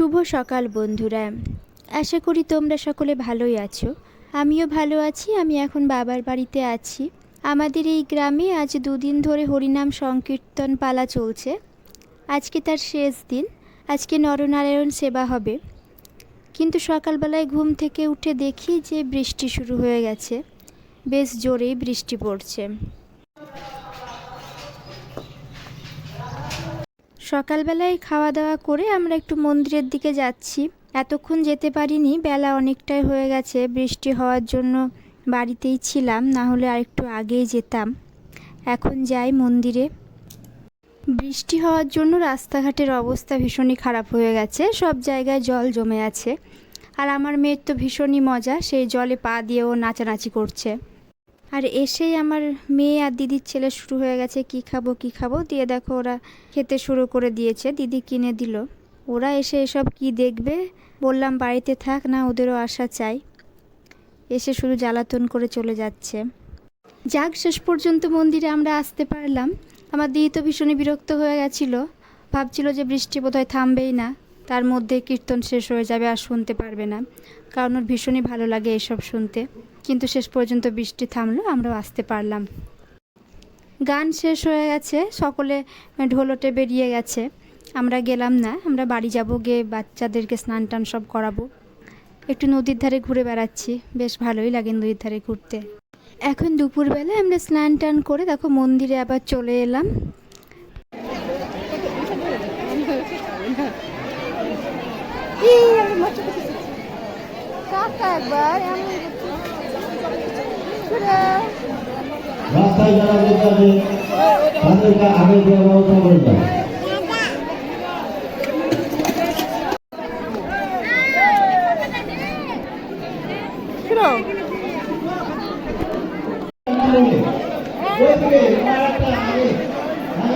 শুভ সকাল বন্ধুরা। আশা করি তোমরা সকলে ভালোই আছো। আমিও ভালো আছি, আমি এখন বাবার বাড়িতে আছি। আমাদের এই গ্রামে আজ দুদিন ধরে হরিনাম সংকীর্তন পালা চলছে। আজকে তার শেষ দিন, আজকে নরনারায়ণ সেবা হবে। কিন্তু সকালবেলায় ঘুম থেকে উঠে দেখি যে বৃষ্টি শুরু হয়ে গেছে। বেশ জোরেই বৃষ্টি পড়ছে। সকালবেলায় খাওয়া দাওয়া করে আমরা একটু মন্দিরের দিকে যাচ্ছি। এতক্ষণ যেতে পারিনি, বেলা অনেকটাই হয়ে গেছে। বৃষ্টি হওয়ার জন্য বাড়িতেই ছিলাম, না হলে আরেকটু আগেই যেতাম। এখন যাই মন্দিরে। বৃষ্টি হওয়ার জন্য রাস্তাঘাটের অবস্থা ভীষণই খারাপ হয়ে গেছে। সব জায়গায় জল জমে আছে। আর আমার মেয়ের তো ভীষণই মজা সেই জলে পা দিয়েও নাচানাচি করছে। আর এসেই আমার মেয়ে আর দিদির ছেলে শুরু হয়ে গেছে। কি খাব কি খাব? দিয়ে দেখো ওরা খেতে শুরু করে দিয়েছে। দিদি কিনে দিল। ওরা এসে এসব কি দেখবে? বললাম, বাড়িতে থাক না, ওদেরও আশা চাই। এসে শুধু জ্বালাতন করে চলে যাচ্ছে। যাক, শেষ পর্যন্ত মন্দিরে আমরা আসতে পারলাম। আমার দিদি তো ভীষণই বিরক্ত হয়ে গেছিল। ভাবছিল যে বৃষ্টি বোধহয় থামবেই না। তার মধ্যে কীর্তন শেষ হয়ে যাবে আর শুনতে পারবে না। কারণ ওর ভীষণই ভালো লাগে এসব শুনতে। কিন্তু শেষ পর্যন্ত বৃষ্টি থামলো, আমরাও আসতে পারলাম। গান শেষ হয়ে গেছে, সকলে ঢোলটে বেরিয়ে গেছে। আমরা গেলাম না, আমরা বাড়ি যাব, গিয়ে বাচ্চাদেরকে স্নান টান সব করাবো। একটু নদীর ধারে ঘুরে বেড়াচ্ছি, বেশ ভালোই লাগে নদীর ধারে ঘুরতে। এখন দুপুরবেলা আমরা স্নান টান করে, দেখো মন্দিরে আবার চলে এলাম। রাস্তায় যারা যেতে তাদেরকে আগে দেওয়া ব্যবস্থা করে দাও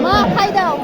মা খাই দাও